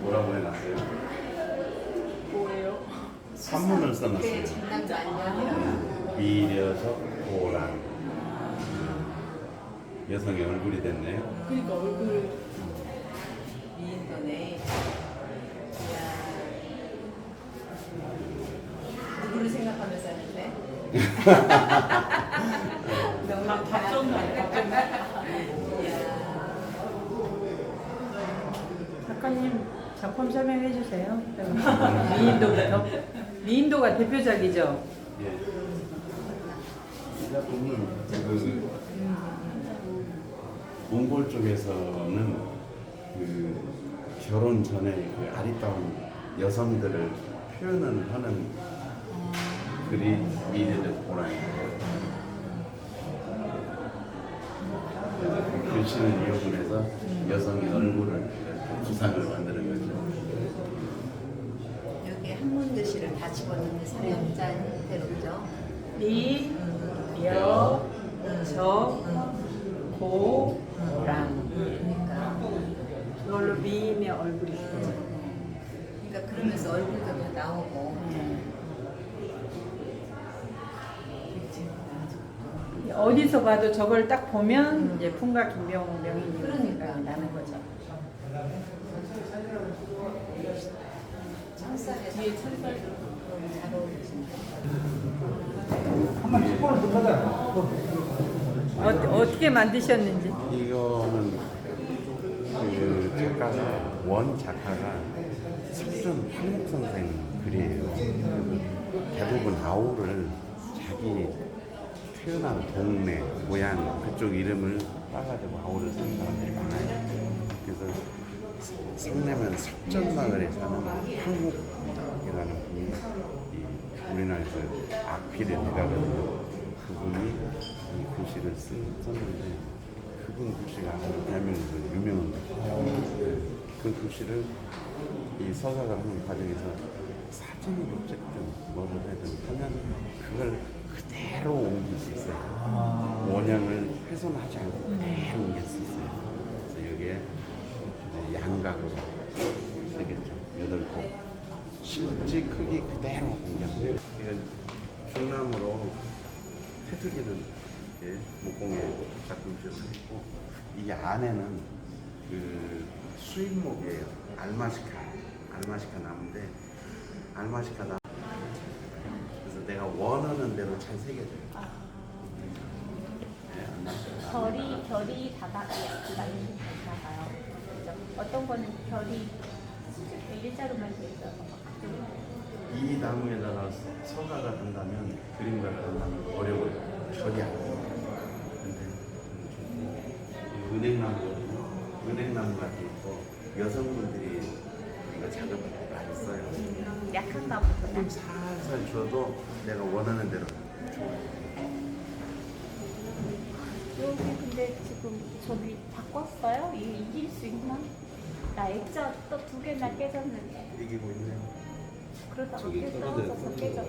뭐라고 해놨어요? 뭐예요? 산문을 그게 써놨어요. 장난도 아니야. 미려서 보란 여성의 얼굴이 됐네요. 그러니까 얼굴 미인도네. 이야. 누구를 생각하면서 하는데? 너무. 이야. 작가님 작품 설명해 주세요. 미인도부터. 미인도가 대표작이죠. 예. 이 작품은 그 몽골 쪽에서는 그 결혼 전에 그 아리따운 여성들을 표현을 하는 글이 미래를 보라입니다. 그 글씨를 이용을 해서 여성의 얼굴을 이렇게 구상을 만드는 거죠. 여기 한문 글씨를 다 집어넣는 사례자 형태로죠. 미, 여, 저, 고, 랑. 그러니까. 그걸로 미인의 얼굴이 있죠. 그러니까 그러면서 얼굴도 다 나오고. 어디서 봐도 저걸 딱 보면 이제 풍가 김병 명인이 그러니까. 나는 거죠. 창살에 뒤에 찰살 잘 어울리신다. 어, 어떻게 만드셨는지. 이거는 그 작가가 원 작가가 석준 한국 선생 글이에요. 대부분 아우를 자기 태어난 동네, 고향 그쪽 이름을 따가지고 아우를 쓰는 사람들이 많아요. 그래서 성내면 석전마을에 사는 한국이라는 분이 이 우리나라에서 해가지고 그분이 이 글씨를 쓰, 썼는데 그분 글씨가 대한민국에서 유명한 거예요. 그 글씨를 이 서사를 하는 과정에서 사진으로 찍든 뭐를 하든 하면 그걸 그대로 옮길 수 있어요. 원형을 훼손하지 않고 그대로 옮길 수 있어요. 그래서 여기에 양각으로 되겠죠. 여덟 개. 실제 크기 그대로 옮겨요. 이건 중나무로 테두리는 이렇게 목공에 작품질을 했고 이 안에는 그 수입목이에요. 알마시카, 알마시카 나무인데 알마시카 나무. 그래서 내가 원하는 대로 잘 새겨져요. 네, 알마시카 나무. 결이 결이 다닥이 나는 봐요. 그죠? 어떤 거는 결이 일자로만 돼 있어서 이 나무에다가 서가를 한다면 그림가를 한다면 어려워요. 절이 안 돼요. 근데 이 은행나무, 은행나무 같은 거 여성분들이 이거 작업을 많이 써요. 약한가 보구나. 좀 살살 줘도 내가 원하는 대로 줘요. 여기 근데 지금 저기 바꿨어요? 이게 이길 수 있나? 나 액자 또 두 개나 깨졌는데 이기고 있네요. 그러다가 깨져서 깨졌.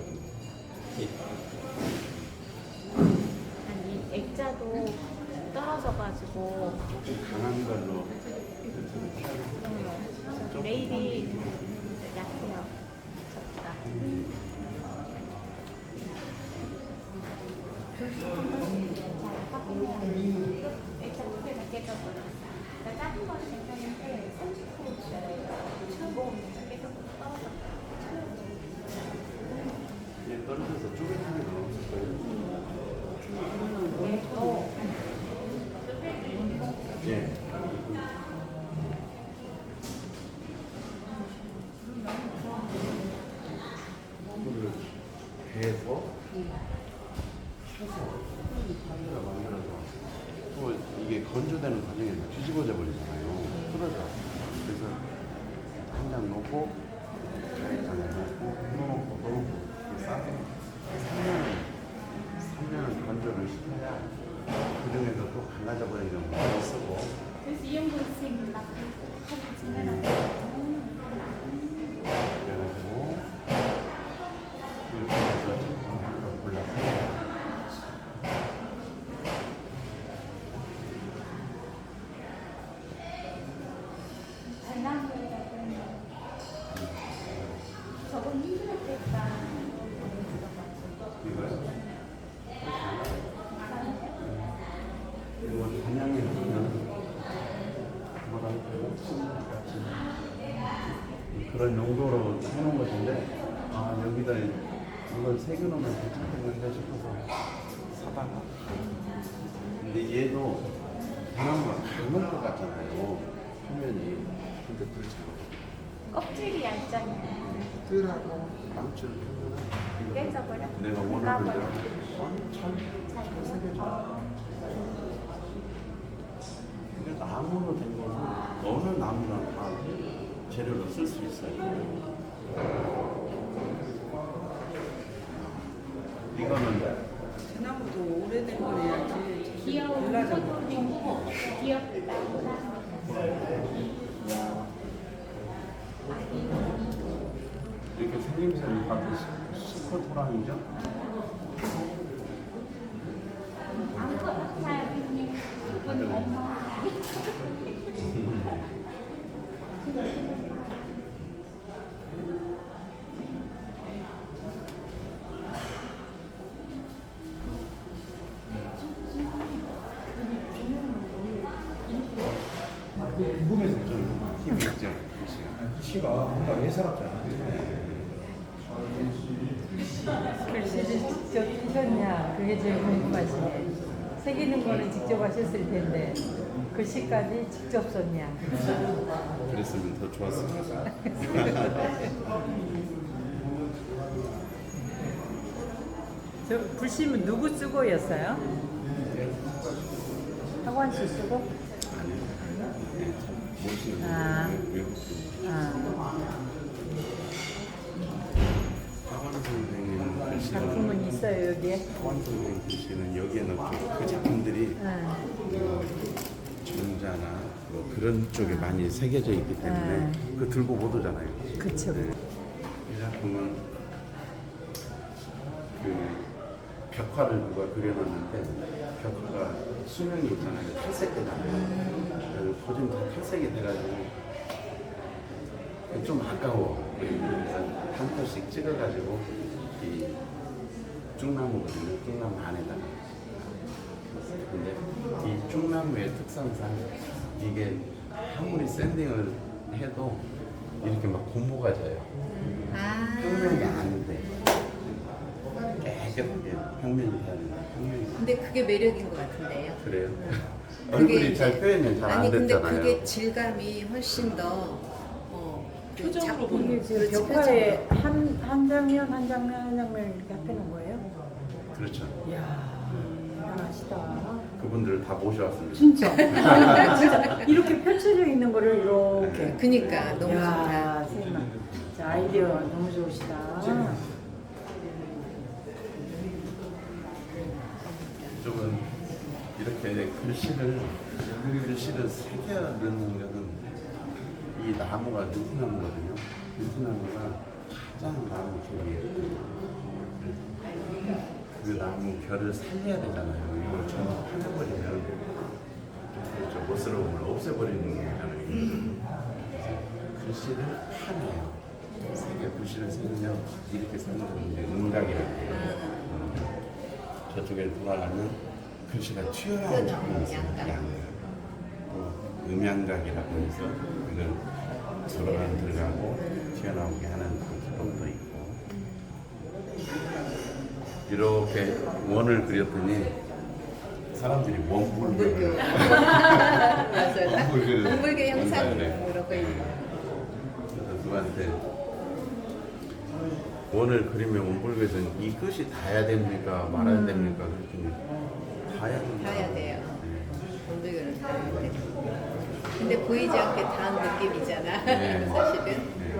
아니 액자도 떨어져가지고 강한 걸로 음, 레일이 약해요. 졌다. 액자 두 개나 깨져버렸어. 나 작은 거는 괜찮은데 30% 줘야 무거운 거 깨져버려 떨어져. 이제 떨어져서 쪼개지는 건 없을 거예요. 예. 건조되는 과정에서 뒤집어져 버리잖아요. 풀어져. 그래서 한장 놓고 가래장에 놓고 또 놓고 또 놓고 이렇게 싸서 3년을 3년을 건조를 시켜야 그 중에서 또 갈라져 버리는 거 쓰고 그래서 이런 거 있으면 막 하고. 그래가지고 그런 용도로 해놓은 것인데 아 여기다 이걸 새겨놓으면 괜찮겠는데 싶어서 사다가. 근데 얘도 바람과 닮을 것 같잖아요 표면이. 근데 그렇지 않아 껍질이 얇잖아요. 뜰하고 망치를 펴면 깨져버려. 내가 원하는. 대로. 잘잘 새겨져 근데 나무로 된 거는 어느 나무나 다 재료로 쓸 수 있어요 이거는 대나무도 오래된 걸 해야지. 귀여운. 포도도 귀엽다. 이렇게 생김새는 봐도 시커토랑이죠? 아무거나 사요, 형님. 이건 엄마. 궁금해서 좀 힘이 있죠? 시가 뭔가 예사롭잖아. 글씨를 직접 쓰셨냐 그게 제일 궁금하시네. 새기는 거는 직접 하셨을 텐데 글씨까지 직접 썼냐. 그랬으면 더 좋았을 텐데 저 불심은 누구 쓰고였어요? 학원 씨 쓰고? 모르시는 아. 분들 외국 분 아, 작품은 있어요 여기에. 글씨는 여기에 넣고 그 작품들이 아, 뭐 정자나 뭐 그런 쪽에 많이 새겨져 있기 때문에 아. 그 들고 못 오잖아요. 그쵸. 네. 이 작품은 그 벽화를 누가 그려놨는데 벽화가 수명이 있잖아요. 탈색되잖아요. 거진 다 탈색이 돼가지고 좀 아까워. 한 컷씩 찍어가지고 이 쭉나무거든요. 쭉나무 안에다가. 근데 이 쭉나무의 특성상 이게 아무리 샌딩을 해도 이렇게 막 고무가 져요. 아, 평면이 아닌데 깨끗하게 평면이 돼야 된다. 평면이 근데 그게 매력인 것 같은데요. 그래요. 얼굴이 잘 표현이 잘 안 아니 근데 됐잖아요. 그게 질감이 훨씬 더 어, 그 표정으로 작품, 보는 그렇지, 벽화에 한, 한 장면 한 장면 한 장면 이렇게 합해놓은 거예요? 그렇죠. 이야 대단하시다. 그분들을 다 모셔왔습니다. 진짜. 진짜 이렇게 펼쳐져 있는 거를 이렇게. 그니까 너무 좋다. 이야, 세마. 자, 아이디어 너무 좋으시다. 이쪽은 이렇게 글씨를 글씨를 새겨 넣는 것은 이 나무가 느티나무거든요. 느티나무가 가장 나무 결이에요. 그 나무 결을 살려야 되잖아요. 이걸 전부 파내버리면 저 멋스러움을 없애버리는 거잖아요. 글씨를 파내요. 세개 글씨를 새면 이렇게 새는 건 이제 음각이라고 해요. 저쪽에 돌아가면 글씨가 튀어나온 튀어나오는. 양각. 양각. 또 음양각이라고 해서 이걸 들어가 들어가고 튀어나오게 하는 그 기법도 있고 이렇게 원을 그렸더니 사람들이 원불교. 원불교 맞아요. 딱 원불교 원불교 형상으로 네. 그러고 있는. 그래서 누구한테 원을 그리면 원불교에서는 이 끝이 닿아야 됩니까 말아야 됩니까 그랬더니 닿아야 된다. 닿아야 돼요. 네. 원불교는 닿아야 돼. 근데 보이지 않게 닿은 느낌이잖아. 네. 사실은. 네.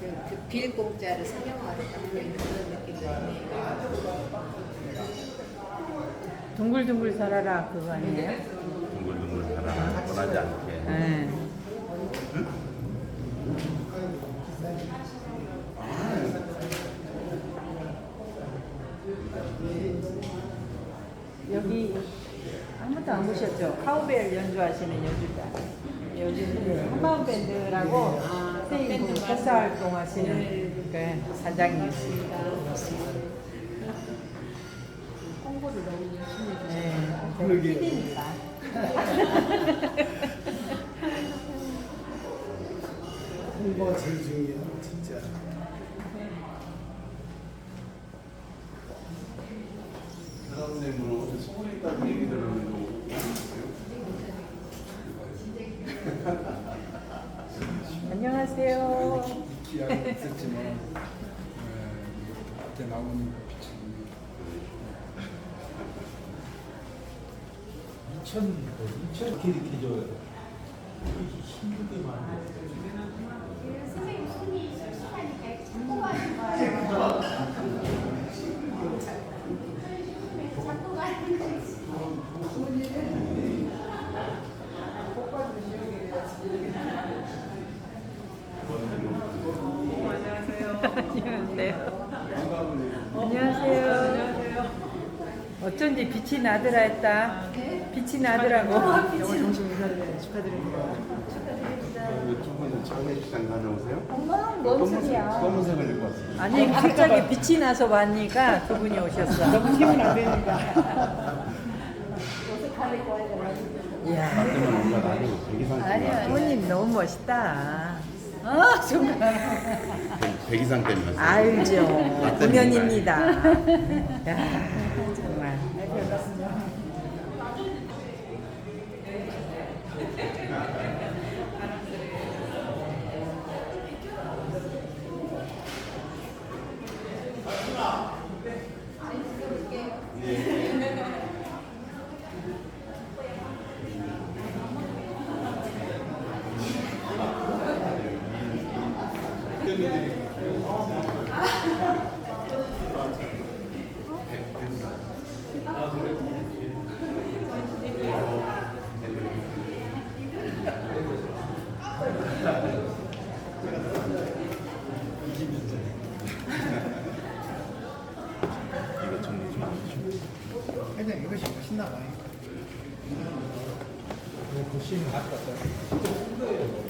그, 그 빌공자를 상영하는 딱 보이는 그런 느낌도 있네. 둥글둥글 살아라 그거 아니에요? 둥글둥글 살아 원하지 않게 네. 여기 아무도 안 보셨죠? 카우벨 연주하시는 연주자. 요즘 한마음 밴드라고 그 봉사 활동하시는 그 사장님. 홍보를 너무 열심히 해주셔서 네, PD니까. 홍보가 제일 중요해요, 진짜. 사장님 뭐 어제 서울에 있다는 얘기 들었는데 안녕하세요. 기약이 있었지만 에, 그때 나오니까 비치는 2천 2천 이렇게 해줘요. 힘들게만 선생님 손이 sulsul하니까 자꾸 가는 거예요. 자꾸 가는 거지. 안녕하세요. 안녕하세요. 어쩐지 빛이 나더라 했다. 빛이 나더라고. 두 분은 처음에 시장 다녀오세요? 엄마 뭔 소리야? 검은색을 입고 왔어요. 아니 갑자기 빛이 나서 왔니까 두 분이 오셨어. 너무 힘은 안 되니까. 이야, 그러면 뭔가 나중에 백이상 아니요. 부모님 너무 멋있다. 아 정말 백이상 때문에. 알죠. 나? 공연입니다. 야 정말. 이거 정리 좀 그냥 이것이 알것 같아요.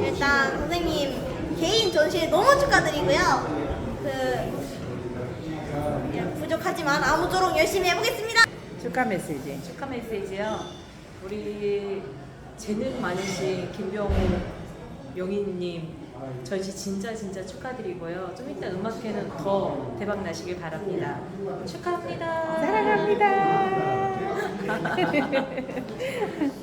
일단 선생님 개인 전시회 너무 축하드리고요. 그 부족하지만 아무쪼록 열심히 해보겠습니다. 축하 메시지. 축하 메시지요. 우리 재능 많으신 김병호 명인님 전시 진짜 진짜 축하드리고요. 좀 이따 음악회는 더 대박 나시길 바랍니다. 축하합니다. 사랑합니다.